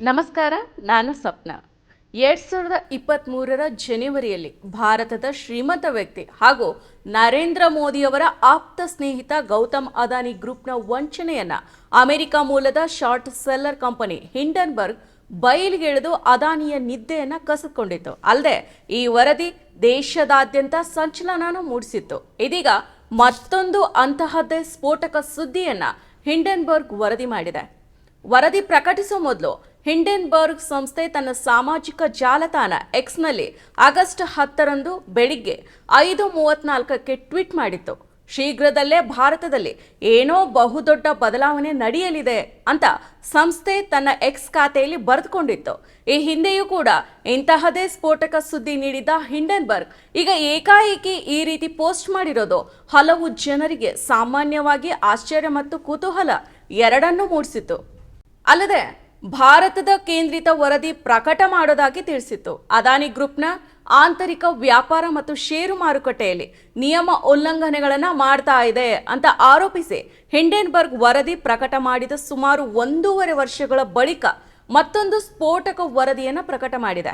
ನಮಸ್ಕಾರ, ನಾನು ಸ್ವಪ್ನ. ಎರಡ್ ಸಾವಿರದ ಇಪ್ಪತ್ತ್ಮೂರರ ಜನವರಿಯಲ್ಲಿ ಭಾರತದ ಶ್ರೀಮಂತ ವ್ಯಕ್ತಿ ಹಾಗೂ ನರೇಂದ್ರ ಮೋದಿಯವರ ಆಪ್ತ ಸ್ನೇಹಿತ ಗೌತಮ್ ಅದಾನಿ ಗ್ರೂಪ್ನ ವಂಚನೆಯನ್ನ ಅಮೆರಿಕ ಮೂಲದ ಶಾರ್ಟ್ ಸೆಲ್ಲರ್ ಕಂಪನಿ ಹಿಂಡನ್ಬರ್ಗ್ ಬಯಲಿಗೆಳೆದು ಅದಾನಿಯ ನಿದ್ದೆಯನ್ನು ಕಸಿದುಕೊಂಡಿತ್ತು. ಅಲ್ಲದೆ, ಈ ವರದಿ ದೇಶದಾದ್ಯಂತ ಸಂಚಲನ ಮೂಡಿಸಿತ್ತು. ಇದೀಗ ಮತ್ತೊಂದು ಅಂತಹದ್ದೇ ಸ್ಫೋಟಕ ಸುದ್ದಿಯನ್ನ ಹಿಂಡನ್ಬರ್ಗ್ ವರದಿ ಮಾಡಿದೆ. ವರದಿ ಪ್ರಕಟಿಸುವ ಮೊದಲು ಹಿಂಡೆನ್ಬರ್ಗ್ ಸಂಸ್ಥೆ ತನ್ನ ಸಾಮಾಜಿಕ ಜಾಲತಾಣ ಎಕ್ಸ್ನಲ್ಲಿ ಆಗಸ್ಟ್ ಹತ್ತರಂದು ಬೆಳಿಗ್ಗೆ ಐದು ಮೂವತ್ನಾಲ್ಕಕ್ಕೆ ಟ್ವೀಟ್ ಮಾಡಿತ್ತು. ಶೀಘ್ರದಲ್ಲೇ ಭಾರತದಲ್ಲಿ ಏನೋ ಬಹುದೊಡ್ಡ ಬದಲಾವಣೆ ನಡೆಯಲಿದೆ ಅಂತ ಸಂಸ್ಥೆ ತನ್ನ ಎಕ್ಸ್ ಖಾತೆಯಲ್ಲಿ ಬರೆದುಕೊಂಡಿತ್ತು. ಈ ಹಿಂದೆಯೂ ಕೂಡ ಇಂತಹದೇ ಸ್ಫೋಟಕ ಸುದ್ದಿ ನೀಡಿದ್ದ ಹಿಂಡನ್ಬರ್ಗ್ ಈಗ ಏಕಾಏಕಿ ಈ ರೀತಿ ಪೋಸ್ಟ್ ಮಾಡಿರೋದು ಹಲವು ಜನರಿಗೆ ಸಾಮಾನ್ಯವಾಗಿ ಆಶ್ಚರ್ಯ ಮತ್ತು ಕುತೂಹಲ ಎರಡನ್ನೂ ಮೂಡಿಸಿತು ಅಲ್ಲದೆ ಭಾರತದ ಕೇಂದ್ರಿತ ವರದಿ ಪ್ರಕಟ ಮಾಡೋದಾಗಿ ತಿಳಿಸಿತ್ತು. ಅದಾನಿ ಗ್ರೂಪ್ನ ಆಂತರಿಕ ವ್ಯಾಪಾರ ಮತ್ತು ಷೇರು ಮಾರುಕಟ್ಟೆಯಲ್ಲಿ ನಿಯಮ ಉಲ್ಲಂಘನೆಗಳನ್ನು ಮಾಡ್ತಾ ಇದೆ ಅಂತ ಆರೋಪಿಸಿ ಹಿಂಡೆನ್ಬರ್ಗ್ ವರದಿ ಪ್ರಕಟ ಮಾಡಿದ ಸುಮಾರು ಒಂದೂವರೆ ವರ್ಷಗಳ ಬಳಿಕ ಮತ್ತೊಂದು ಸ್ಫೋಟಕ ವರದಿಯನ್ನು ಪ್ರಕಟ ಮಾಡಿದೆ.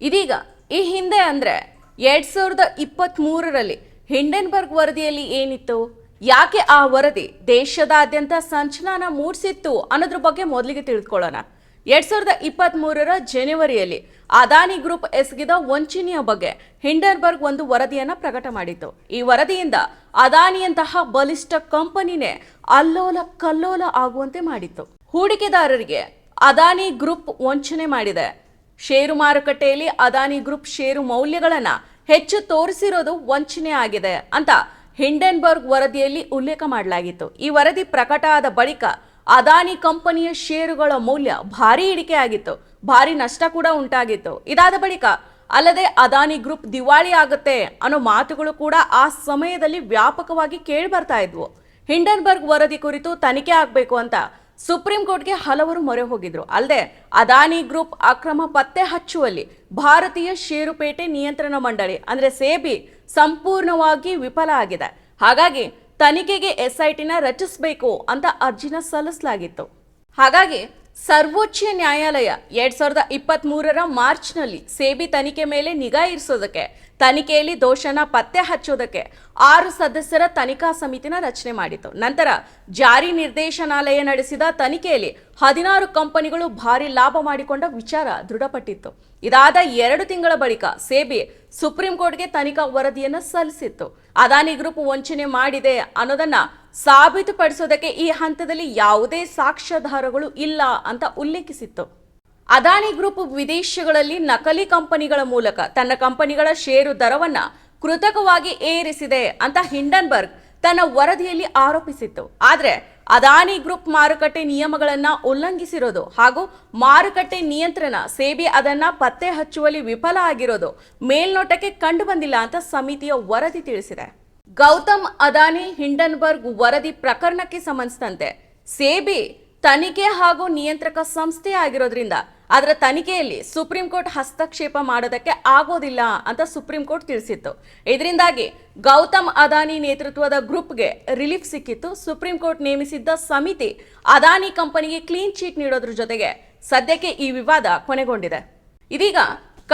ಇದೀಗ ಈ ಹಿಂದೆ ಅಂದರೆ ಎರಡು ಸಾವಿರದ ಇಪ್ಪತ್ತ್ ಮೂರರಲ್ಲಿ ಹಿಂಡೆನ್ಬರ್ಗ್ ವರದಿಯಲ್ಲಿ ಏನಿತ್ತು? ಯಾಕೆ ಆ ವರದಿ ದೇಶದಾದ್ಯಂತ ಸಂಚಲನ ಮೂಡಿಸಿತ್ತು ಅನ್ನೋದ್ರ ಬಗ್ಗೆ ಮೊದಲಿಗೆ ತಿಳಿದುಕೊಳ್ಳೋಣ ಎರಡ್ ಸಾವಿರದ ಇಪ್ಪತ್ತ್ ಮೂರರ ಜನವರಿಯಲ್ಲಿ ಅದಾನಿ ಗ್ರೂಪ್ ಎಸಗಿದ ವಂಚನೆಯ ಬಗ್ಗೆ ಹಿಂಡರ್ಬರ್ಗ್ ಒಂದು ವರದಿಯನ್ನ ಪ್ರಕಟ ಮಾಡಿತ್ತು. ಈ ವರದಿಯಿಂದ ಅದಾನಿಯಂತಹ ಬಲಿಷ್ಠ ಕಂಪನಿನೇ ಅಲ್ಲೋಲ ಕಲ್ಲೋಲ ಆಗುವಂತೆ ಮಾಡಿತ್ತು. ಹೂಡಿಕೆದಾರರಿಗೆ ಅದಾನಿ ಗ್ರೂಪ್ ವಂಚನೆ ಮಾಡಿದೆ. ಷೇರು ಮಾರುಕಟ್ಟೆಯಲ್ಲಿ ಅದಾನಿ ಗ್ರೂಪ್ ಷೇರು ಮೌಲ್ಯಗಳನ್ನ ಹೆಚ್ಚು ತೋರಿಸಿರೋದು ವಂಚನೆ ಆಗಿದೆ ಅಂತ ಹಿಂಡೆನ್ಬರ್ಗ್ ವರದಿಯಲ್ಲಿ ಉಲ್ಲೇಖ ಮಾಡಲಾಗಿತ್ತು. ಈ ವರದಿ ಪ್ರಕಟ ಆದ ಬಳಿಕ ಅದಾನಿ ಕಂಪನಿಯ ಷೇರುಗಳ ಮೌಲ್ಯ ಭಾರಿ ಇಳಿಕೆ ಆಗಿತ್ತು ಭಾರಿ ನಷ್ಟ ಕೂಡ ಉಂಟಾಗಿತ್ತು. ಇದಾದ ಬಳಿಕ ಅಲ್ಲದೆ ಅದಾನಿ ಗ್ರೂಪ್ ದಿವಾಳಿ ಆಗುತ್ತೆ ಅನ್ನೋ ಮಾತುಗಳು ಕೂಡ ಆ ಸಮಯದಲ್ಲಿ ವ್ಯಾಪಕವಾಗಿ ಕೇಳಿ ಬರ್ತಾ ಇದ್ವು. ಹಿಂಡನ್ಬರ್ಗ್ ವರದಿ ಕುರಿತು ತನಿಖೆ ಆಗಬೇಕು ಅಂತ ಸುಪ್ರೀಂ ಕೋರ್ಟ್ಗೆ ಹಲವರು ಮೊರೆ ಹೋಗಿದ್ರು. ಅಲ್ಲದೆ ಅದಾನಿ ಗ್ರೂಪ್ ಅಕ್ರಮ ಪತ್ತೆ ಹಚ್ಚುವಲ್ಲಿ ಭಾರತೀಯ ಷೇರುಪೇಟೆ ನಿಯಂತ್ರಣ ಮಂಡಳಿ, ಅಂದರೆ ಸೇಬಿ ಸಂಪೂರ್ಣವಾಗಿ ವಿಫಲ ಆಗಿದೆ. ಹಾಗಾಗಿ ತನಿಖೆಗೆ ಎಸ್ಐಟಿನ ರಚಿಸಬೇಕು ಅಂತ ಅರ್ಜಿನ ಸಲ್ಲಿಸಲಾಗಿತ್ತು. ಹಾಗಾಗಿ ಸರ್ವೋಚ್ಚ ನ್ಯಾಯಾಲಯ ಎರಡ್ ಸಾವಿರದ ಇಪ್ಪತ್ತ್ ಮೂರರ ಮಾರ್ಚ್ನಲ್ಲಿ ಸೇಬಿ ತನಿಖೆ ಮೇಲೆ ನಿಗಾ ಇರಿಸೋದಕ್ಕೆ ತನಿಖೆಯಲ್ಲಿ ದೋಷನ ಪತ್ತೆ ಹಚ್ಚೋದಕ್ಕೆ ಆರು ಸದಸ್ಯರ ತನಿಖಾ ಸಮಿತಿನ ರಚನೆ ಮಾಡಿತು. ನಂತರ ಜಾರಿ ನಿರ್ದೇಶನಾಲಯ ನಡೆಸಿದ ತನಿಖೆಯಲ್ಲಿ ಹದಿನಾರು ಕಂಪನಿಗಳು ಭಾರಿ ಲಾಭ ಮಾಡಿಕೊಂಡ ವಿಚಾರ ದೃಢಪಟ್ಟಿತ್ತು. ಇದಾದ ಎರಡು ತಿಂಗಳ ಬಳಿಕ ಸೇಬಿ ಸುಪ್ರೀಂ ಕೋರ್ಟ್ಗೆ ತನಿಖಾ ವರದಿಯನ್ನು ಸಲ್ಲಿಸಿತ್ತು. ಅದಾನಿ ಗ್ರೂಪ್ ವಂಚನೆ ಮಾಡಿದೆ ಅನ್ನೋದನ್ನ ಸಾಬೀತುಪಡಿಸೋದಕ್ಕೆ ಈ ಹಂತದಲ್ಲಿ ಯಾವುದೇ ಸಾಕ್ಷ್ಯಾಧಾರಗಳು ಇಲ್ಲ ಅಂತ ಉಲ್ಲೇಖಿಸಿತ್ತು. ಅದಾನಿ ಗ್ರೂಪ್ ವಿದೇಶಗಳಲ್ಲಿ ನಕಲಿ ಕಂಪನಿಗಳ ಮೂಲಕ ತನ್ನ ಕಂಪನಿಗಳ ಷೇರು ದರವನ್ನ ಕೃತಕವಾಗಿ ಏರಿಸಿದೆ ಅಂತ ಹಿಂಡನ್ಬರ್ಗ್ ತನ್ನ ವರದಿಯಲ್ಲಿ ಆರೋಪಿಸಿತ್ತು. ಆದರೆ ಅದಾನಿ ಗ್ರೂಪ್ ಮಾರುಕಟ್ಟೆ ನಿಯಮಗಳನ್ನ ಉಲ್ಲಂಘಿಸಿರೋದು ಹಾಗೂ ಮಾರುಕಟ್ಟೆ ನಿಯಂತ್ರಣ ಸೇಬಿ ಅದನ್ನ ಪತ್ತೆ ಹಚ್ಚುವಲ್ಲಿ ವಿಫಲ ಆಗಿರೋದು ಮೇಲ್ನೋಟಕ್ಕೆ ಕಂಡು ಬಂದಿಲ್ಲ ಅಂತ ಸಮಿತಿಯ ವರದಿ ತಿಳಿಸಿದೆ. ಗೌತಮ್ ಅದಾನಿ ಹಿಂಡನ್ಬರ್ಗ್ ವರದಿ ಪ್ರಕರಣಕ್ಕೆ ಸಂಬಂಧಿಸಿದಂತೆ ಸೇಬಿ ತನಿಖೆ ಹಾಗೂ ನಿಯಂತ್ರಕ ಸಂಸ್ಥೆ ಆಗಿರೋದ್ರಿಂದ ಅದರ ತನಿಖೆಯಲ್ಲಿ ಸುಪ್ರೀಂ ಕೋರ್ಟ್ ಹಸ್ತಕ್ಷೇಪ ಮಾಡೋದಕ್ಕೆ ಆಗೋದಿಲ್ಲ ಅಂತ ಸುಪ್ರೀಂ ಕೋರ್ಟ್ ತಿಳಿಸಿತ್ತು. ಇದರಿಂದಾಗಿ ಗೌತಮ್ ಅದಾನಿ ನೇತೃತ್ವದ ಗ್ರೂಪ್ಗೆ ರಿಲೀಫ್ ಸಿಕ್ಕಿತ್ತು. ಸುಪ್ರೀಂ ಕೋರ್ಟ್ ನೇಮಿಸಿದ್ದ ಸಮಿತಿ ಅದಾನಿ ಕಂಪನಿಗೆ ಕ್ಲೀನ್ ಚೀಟ್ ನೀಡೋದ್ರ ಜೊತೆಗೆ ಸದ್ಯಕ್ಕೆ ಈ ವಿವಾದ ಕೊನೆಗೊಂಡಿದೆ. ಇದೀಗ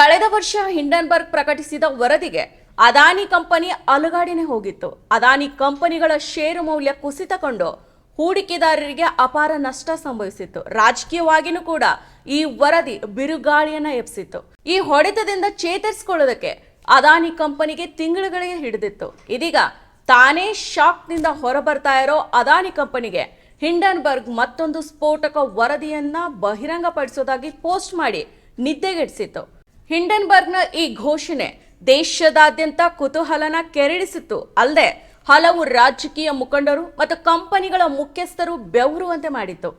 ಕಳೆದ ವರ್ಷ ಹಿಂಡನ್ಬರ್ಗ್ ಪ್ರಕಟಿಸಿದ ವರದಿಗೆ ಅದಾನಿ ಕಂಪನಿ ಅಲುಗಾಡಿನೇ ಹೋಗಿತ್ತು. ಅದಾನಿ ಕಂಪನಿಗಳ ಷೇರು ಮೌಲ್ಯ ಕುಸಿತಕೊಂಡು ಹೂಡಿಕೆದಾರರಿಗೆ ಅಪಾರ ನಷ್ಟ ಸಂಭವಿಸಿತ್ತು. ರಾಜಕೀಯವಾಗಿನೂ ಕೂಡ ಈ ವರದಿ ಬಿರುಗಾಳಿಯನ್ನ ಎಬ್ಸಿತ್ತು. ಈ ಹೊಡೆತದಿಂದ ಚೇತರಿಸಿಕೊಳ್ಳೋದಕ್ಕೆ ಅದಾನಿ ಕಂಪನಿಗೆ ತಿಂಗಳುಗಳಿಗೆ ಹಿಡಿದಿತ್ತು. ಇದೀಗ ತಾನೇ ಶಾಕ್ನಿಂದ ಹೊರಬರ್ತಾ ಇರೋ ಅದಾನಿ ಕಂಪನಿಗೆ ಹಿಂಡನ್ಬರ್ಗ್ ಮತ್ತೊಂದು ಸ್ಫೋಟಕ ವರದಿಯನ್ನ ಬಹಿರಂಗಪಡಿಸೋದಾಗಿ ಪೋಸ್ಟ್ ಮಾಡಿ ನಿದ್ದೆಗೆಡಿಸಿತ್ತು. ಹಿಂಡನ್ಬರ್ಗ್ನ ಈ ಘೋಷಣೆ ದೇಶದಾದ್ಯಂತ ಕುತೂಹಲನ ಕೆರಳಿಸಿತ್ತು. ಅಲ್ಲದೆ ಹಲವು ರಾಜಕೀಯ ಮುಖಂಡರು ಮತ್ತು ಕಂಪನಿಗಳ ಮುಖ್ಯಸ್ಥರು ಬೆವರುವಂತೆ ಮಾಡಿತ್ತು.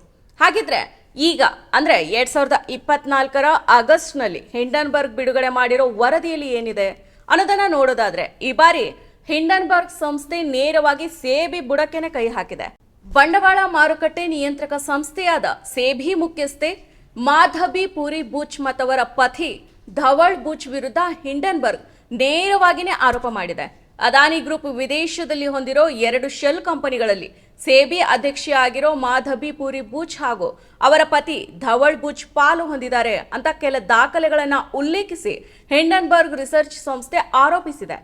ಹಾಗಿದ್ರೆ ಈಗ, ಅಂದ್ರೆ ಎರಡ್ ಸಾವಿರದ ಇಪ್ಪತ್ನಾಲ್ಕರ ಆಗಸ್ಟ್ನಲ್ಲಿ ಹಿಂಡನ್ಬರ್ಗ್ ಬಿಡುಗಡೆ ಮಾಡಿರೋ ವರದಿಯಲ್ಲಿ ಏನಿದೆ ಅನ್ನೋದನ್ನ ನೋಡೋದಾದ್ರೆ, ಈ ಬಾರಿ ಹಿಂಡನ್ಬರ್ಗ್ ಸಂಸ್ಥೆ ನೇರವಾಗಿ ಸೇಬಿ ಬುಡಕೆನೆ ಕೈ ಹಾಕಿದೆ. ಬಂಡವಾಳ ಮಾರುಕಟ್ಟೆ ನಿಯಂತ್ರಕ ಸಂಸ್ಥೆಯಾದ ಸೇಬಿ ಮುಖ್ಯಸ್ಥೆ ಮಾಧಬಿ ಪುರಿ ಬೂಚ್ ಮತ್ತವರ ಪತಿ ಧವಳ್ ಬೂಚ್ ವಿರುದ್ಧ ಹಿಂಡನ್ಬರ್ಗ್ ನೇರವಾಗಿನೇ ಆರೋಪ ಮಾಡಿದೆ. ಅದಾನಿ ಗ್ರೂಪ್ ವಿದೇಶದಲ್ಲಿ ಹೊಂದಿರೋ ಎರಡು ಶೆಲ್ ಕಂಪನಿಗಳಲ್ಲಿ ಸೇಬಿ ಅಧ್ಯಕ್ಷೆಯಾಗಿರೋ ಮಾಧಬಿ ಪುರಿ ಬುಚ್ ಹಾಗೂ ಅವರ ಪತಿ ಧವಳ್ ಬುಚ್ ಪಾಲು ಹೊಂದಿದ್ದಾರೆ ಅಂತ ಕೆಲ ದಾಖಲೆಗಳನ್ನು ಉಲ್ಲೇಖಿಸಿ ಹಿಂಡನ್ಬರ್ಗ್ ರಿಸರ್ಚ್ ಸಂಸ್ಥೆ ಆರೋಪಿಸಿದೆ.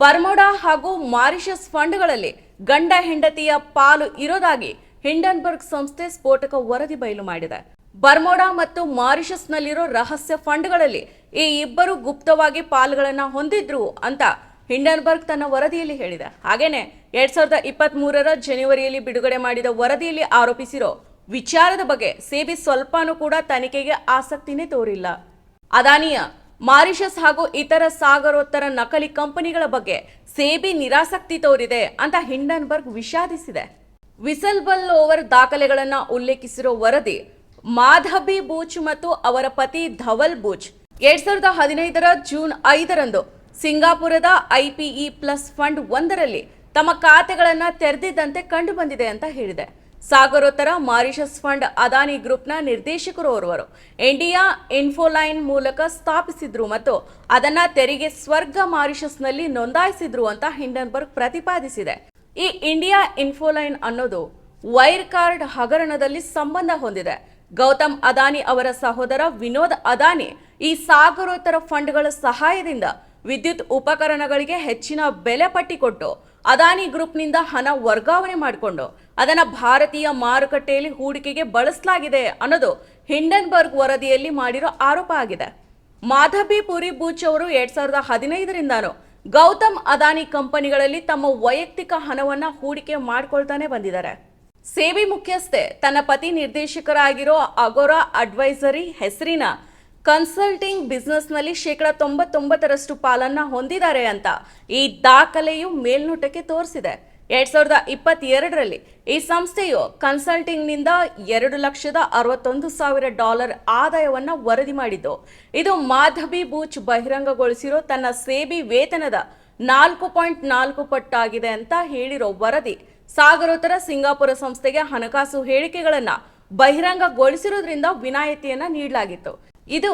ಬರ್ಮೋಡಾ ಹಾಗೂ ಮಾರಿಷಸ್ ಫಂಡ್ಗಳಲ್ಲಿ ಗಂಡ ಹೆಂಡತಿಯ ಪಾಲು ಇರೋದಾಗಿ ಹಿಂಡನ್ಬರ್ಗ್ ಸಂಸ್ಥೆ ಸ್ಫೋಟಕ ವರದಿ ಬಯಲು ಮಾಡಿದೆ. ಬರ್ಮೋಡಾ ಮತ್ತು ಮಾರಿಷಸ್ನಲ್ಲಿರೋ ರಹಸ್ಯ ಫಂಡ್ಗಳಲ್ಲಿ ಈ ಇಬ್ಬರು ಗುಪ್ತವಾಗಿ ಪಾಲುಗಳನ್ನು ಹೊಂದಿದ್ರು ಅಂತ ಹಿಂಡನ್ಬರ್ಗ್ ತನ್ನ ವರದಿಯಲ್ಲಿ ಹೇಳಿದೆ. ಹಾಗೇನೆ ಎರಡ್ ಸಾವಿರದ ಇಪ್ಪತ್ತ್ ಮೂರರ ಜನವರಿಯಲ್ಲಿ ಬಿಡುಗಡೆ ಮಾಡಿದ ವರದಿಯಲ್ಲಿ ಆರೋಪಿಸಿರೋ ವಿಚಾರದ ಬಗ್ಗೆ ಸೇಬಿ ಸ್ವಲ್ಪನೂ ಕೂಡ ತನಿಖೆಗೆ ಆಸಕ್ತಿನೇ ತೋರಿಲ್ಲ. ಅದಾನಿಯ, ಮಾರಿಷಸ್ ಹಾಗೂ ಇತರ ಸಾಗರೋತ್ತರ ನಕಲಿ ಕಂಪನಿಗಳ ಬಗ್ಗೆ ಸೇಬಿ ನಿರಾಸಕ್ತಿ ತೋರಿದೆ ಅಂತ ಹಿಂಡನ್ಬರ್ಗ್ ವಿಷಾದಿಸಿದೆ. ವಿಸಲ್ ಬಲ್ ಓವರ್ ದಾಖಲೆಗಳನ್ನು ಉಲ್ಲೇಖಿಸಿರೋ ವರದಿ, ಮಾಧಬಿ ಬೂಚ್ ಮತ್ತು ಅವರ ಪತಿ ಧವಲ್ ಬೂಚ್ ಎರಡ್ ಸಾವಿರದ ಹದಿನೈದರ ಜೂನ್ ಐದರಂದು ಸಿಂಗಾಪುರದ ಐಪಿಇ ಪ್ಲಸ್ ಫಂಡ್ ಒಂದರಲ್ಲಿ ತಮ್ಮ ಖಾತೆಗಳನ್ನು ತೆರೆದಿದ್ದಂತೆ ಕಂಡುಬಂದಿದೆ ಅಂತ ಹೇಳಿದೆ. ಸಾಗರೋತ್ತರ ಮಾರಿಷಸ್ ಫಂಡ್ ಅದಾನಿ ಗ್ರೂಪ್ನ ನಿರ್ದೇಶಕರು ಓರ್ವರು. ಇಂಡಿಯಾ ಇನ್ಫೋಲೈನ್ ಮೂಲಕ ಸ್ಥಾಪಿಸಿದ್ರು ಮತ್ತು ಅದನ್ನ ತೆರಿಗೆ ಸ್ವರ್ಗ ಮಾರಿಷಸ್ನಲ್ಲಿ ನೋಂದಾಯಿಸಿದ್ರು ಅಂತ ಹಿಂಡನ್ಬರ್ಗ್ ಪ್ರತಿಪಾದಿಸಿದೆ. ಈ ಇಂಡಿಯಾ ಇನ್ಫೋಲೈನ್ ಅನ್ನೋದು ವೈರ್ ಕಾರ್ಡ್ ಹಗರಣದಲ್ಲಿ ಸಂಬಂಧ ಹೊಂದಿದೆ. ಗೌತಮ್ ಅದಾನಿ ಅವರ ಸಹೋದರ ವಿನೋದ್ ಅದಾನಿ ಈ ಸಾಗರೋತ್ತರ ಫಂಡ್ಗಳ ಸಹಾಯದಿಂದ ವಿದ್ಯುತ್ ಉಪಕರಣಗಳಿಗೆ ಹೆಚ್ಚಿನ ಬೆಲೆ ಪಟ್ಟಿ ಕೊಟ್ಟು ಅದಾನಿ ಗ್ರೂಪ್ನಿಂದ ಹಣ ವರ್ಗಾವಣೆ ಮಾಡಿಕೊಂಡು ಅದನ್ನು ಭಾರತೀಯ ಮಾರುಕಟ್ಟೆಯಲ್ಲಿ ಹೂಡಿಕೆಗೆ ಬಳಸಲಾಗಿದೆ ಅನ್ನೋದು ಹಿಂಡನ್ಬರ್ಗ್ ವರದಿಯಲ್ಲಿ ಮಾಡಿರೋ ಆರೋಪ ಆಗಿದೆ. ಮಾಧಬಿ ಪುರಿ ಬೂಚ್ ಅವರು ಎರಡ್ ಸಾವಿರದ ಹದಿನೈದರಿಂದಾನು ಗೌತಮ್ ಅದಾನಿ ಕಂಪನಿಗಳಲ್ಲಿ ತಮ್ಮ ವೈಯಕ್ತಿಕ ಹಣವನ್ನ ಹೂಡಿಕೆ ಮಾಡ್ಕೊಳ್ತಾನೆ ಬಂದಿದ್ದಾರೆ. ಸೇಬಿ ಮುಖ್ಯಸ್ಥೆ ತನ್ನ ಪತಿ ನಿರ್ದೇಶಕರಾಗಿರೋ ಅಗೋರಾ ಅಡ್ವೈಸರಿ ಹೆಸರಿನ ಕನ್ಸಲ್ಟಿಂಗ್ ಬಿಸ್ನೆಸ್ನಲ್ಲಿ ಶೇಕಡ ತೊಂಬತ್ತೊಂಬತ್ತರಷ್ಟು ಪಾಲನ್ನ ಹೊಂದಿದ್ದಾರೆ ಅಂತ ಈ ದಾಖಲೆಯು ಮೇಲ್ನೋಟಕ್ಕೆ ತೋರಿಸಿದೆ. ಎರಡ್ ಸಾವಿರದ ಇಪ್ಪತ್ತೆರಡರಲ್ಲಿ ಈ ಸಂಸ್ಥೆಯು ಕನ್ಸಲ್ಟಿಂಗ್ನಿಂದ ಎರಡು ಲಕ್ಷದ ಅರವತ್ತೊಂದು ಸಾವಿರ ಡಾಲರ್ ಆದಾಯವನ್ನು ವರದಿ ಮಾಡಿದ್ದು. ಇದು ಮಾಧಬಿ ಬೂಚ್ ಬಹಿರಂಗಗೊಳಿಸಿರೋ ತನ್ನ ಸೇಬಿ ವೇತನದ ನಾಲ್ಕು ಪಾಯಿಂಟ್ ನಾಲ್ಕು ಪಟ್ಟಾಗಿದೆ ಅಂತ ಹೇಳಿರೋ ವರದಿ ಸಾಗರೋತ್ತರ ಸಿಂಗಾಪುರ ಸಂಸ್ಥೆಗೆ ಹಣಕಾಸು ಹೇಳಿಕೆಗಳನ್ನು ಬಹಿರಂಗಗೊಳಿಸಿರೋದ್ರಿಂದ ವಿನಾಯಿತಿಯನ್ನು ನೀಡಲಾಗಿತ್ತು. ಇದು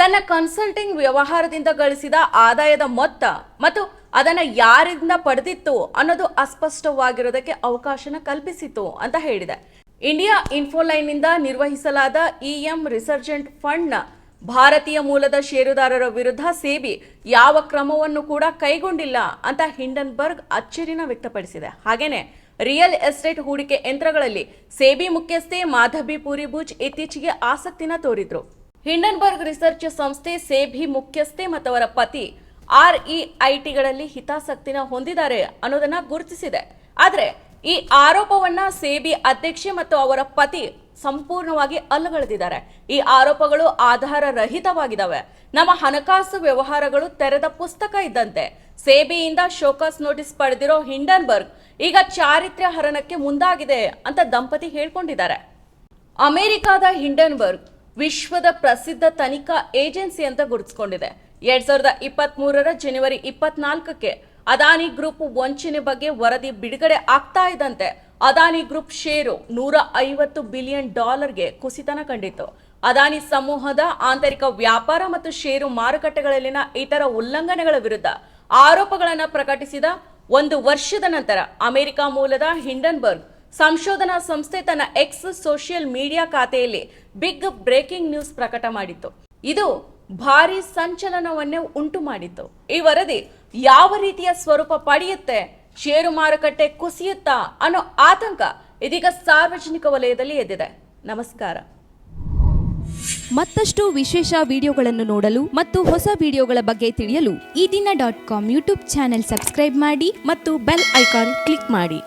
ತನ್ನ ಕನ್ಸಲ್ಟಿಂಗ್ ವ್ಯವಹಾರದಿಂದ ಗಳಿಸಿದ ಆದಾಯದ ಮೊತ್ತ ಮತ್ತು ಅದನ್ನು ಯಾರಿಂದ ಪಡೆದಿತ್ತು ಅನ್ನೋದು ಅಸ್ಪಷ್ಟವಾಗಿರೋದಕ್ಕೆ ಅವಕಾಶನ ಕಲ್ಪಿಸಿತು ಅಂತ ಹೇಳಿದೆ. ಇಂಡಿಯಾ ಇನ್ಫೋಲೈನ್ನಿಂದ ನಿರ್ವಹಿಸಲಾದ ಇಎಂ ರಿಸರ್ಜೆಂಟ್ ಫಂಡ್ನ ಭಾರತೀಯ ಮೂಲದ ಷೇರುದಾರರ ವಿರುದ್ಧ ಸೇಬಿ ಯಾವ ಕ್ರಮವನ್ನು ಕೂಡ ಕೈಗೊಂಡಿಲ್ಲ ಅಂತ ಹಿಂಡನ್ಬರ್ಗ್ ಅಚ್ಚರಿನ ವ್ಯಕ್ತಪಡಿಸಿದೆ. ಹಾಗೇನೆ ರಿಯಲ್ ಎಸ್ಟೇಟ್ ಹೂಡಿಕೆ ಯಂತ್ರಗಳಲ್ಲಿ ಸೇಬಿ ಮುಖ್ಯಸ್ಥೆ ಮಾಧಬಿ ಪೂರಿ ಭುಜ್ ಇತ್ತೀಚೆಗೆ ಆಸಕ್ತಿನ ತೋರಿದ್ರು. ಹಿಂಡನ್ಬರ್ಗ್ ರಿಸರ್ಚ್ ಸಂಸ್ಥೆ ಸೇಬಿ ಮುಖ್ಯಸ್ಥೆ ಮತ್ತು ಅವರ ಪತಿ ಆರ್ಇಐಟಿಗಳಲ್ಲಿ ಹಿತಾಸಕ್ತಿನ ಹೊಂದಿದ್ದಾರೆ ಅನ್ನೋದನ್ನ ಗುರುತಿಸಿದೆ. ಆದರೆ ಈ ಆರೋಪವನ್ನ ಸೇಬಿ ಅಧ್ಯಕ್ಷೆ ಮತ್ತು ಅವರ ಪತಿ ಸಂಪೂರ್ಣವಾಗಿ ಅಲ್ಲಗಳೆದಿದ್ದಾರೆ. ಈ ಆರೋಪಗಳು ಆಧಾರ ರಹಿತವಾಗಿದ್ದಾವೆ ನಮ್ಮ ಹಣಕಾಸು ವ್ಯವಹಾರಗಳು ತೆರೆದ ಪುಸ್ತಕ ಇದ್ದಂತೆ. ಸೇಬಿಯಿಂದ ಶೋಕಾಸ್ ನೋಟಿಸ್ ಪಡೆದಿರೋ ಹಿಂಡನ್ಬರ್ಗ್ ಈಗ ಚಾರಿತ್ರ್ಯ ಹರಣಕ್ಕೆ ಮುಂದಾಗಿದೆ ಅಂತ ದಂಪತಿ ಹೇಳ್ಕೊಂಡಿದ್ದಾರೆ. ಅಮೆರಿಕಾದ ಹಿಂಡನ್ಬರ್ಗ್ ವಿಶ್ವದ ಪ್ರಸಿದ್ಧ ತನಿಖಾ ಏಜೆನ್ಸಿ ಅಂತ ಗುರುತಿಸಿಕೊಂಡಿದೆ. ಎರಡ್ ಸಾವಿರದ ಇಪ್ಪತ್ತ್ ಮೂರರ ಜನವರಿ ಇಪ್ಪತ್ನಾಲ್ಕಕ್ಕೆ ಅದಾನಿ ಗ್ರೂಪ್ ವಂಚನೆ ಬಗ್ಗೆ ವರದಿ ಬಿಡುಗಡೆ ಆಗ್ತಾ ಇದ್ದಂತೆ ಅದಾನಿ ಗ್ರೂಪ್ ಷೇರು ನೂರ ಐವತ್ತು ಬಿಲಿಯನ್ ಡಾಲರ್ಗೆ ಕುಸಿತನ ಕಂಡಿತ್ತು. ಅದಾನಿ ಸಮೂಹದ ಆಂತರಿಕ ವ್ಯಾಪಾರ ಮತ್ತು ಷೇರು ಮಾರುಕಟ್ಟೆಗಳಲ್ಲಿನ ಇತರ ಉಲ್ಲಂಘನೆಗಳ ವಿರುದ್ಧ ಆರೋಪಗಳನ್ನು ಪ್ರಕಟಿಸಿದ ಒಂದು ವರ್ಷದ ನಂತರ ಅಮೆರಿಕ ಮೂಲದ ಹಿಂಡನ್ಬರ್ಗ್ ಸಂಶೋಧನಾ ಸಂಸ್ಥೆ ತನ್ನ ಎಕ್ಸ್ ಸೋಷಿಯಲ್ ಮೀಡಿಯಾ ಖಾತೆಯಲ್ಲಿ ಬಿಗ್ ಬ್ರೇಕಿಂಗ್ ನ್ಯೂಸ್ ಪ್ರಕಟ ಮಾಡಿತ್ತು. ಇದು ಭಾರಿ ಸಂಚಲನವನ್ನೇ ಉಂಟು ಮಾಡಿತ್ತು. ಈ ವರದಿ ಯಾವ ರೀತಿಯ ಸ್ವರೂಪ ಪಡೆಯುತ್ತೆ, ಷೇರು ಮಾರುಕಟ್ಟೆ ಕುಸಿಯುತ್ತಾ ಅನ್ನೋ ಆತಂಕ ಇದೀಗ ಸಾರ್ವಜನಿಕ ವಲಯದಲ್ಲಿ ಎದ್ದಿದೆ. ನಮಸ್ಕಾರ. ಮತ್ತಷ್ಟು ವಿಶೇಷ ವಿಡಿಯೋಗಳನ್ನು ನೋಡಲು ಮತ್ತು ಹೊಸ ವಿಡಿಯೋಗಳ ಬಗ್ಗೆ ತಿಳಿಯಲು ಈ ದಿನ dot com YouTube channel subscribe ಮಾಡಿ ಮತ್ತು ಬೆಲ್ ಐಕಾನ್ ಕ್ಲಿಕ್ ಮಾಡಿ.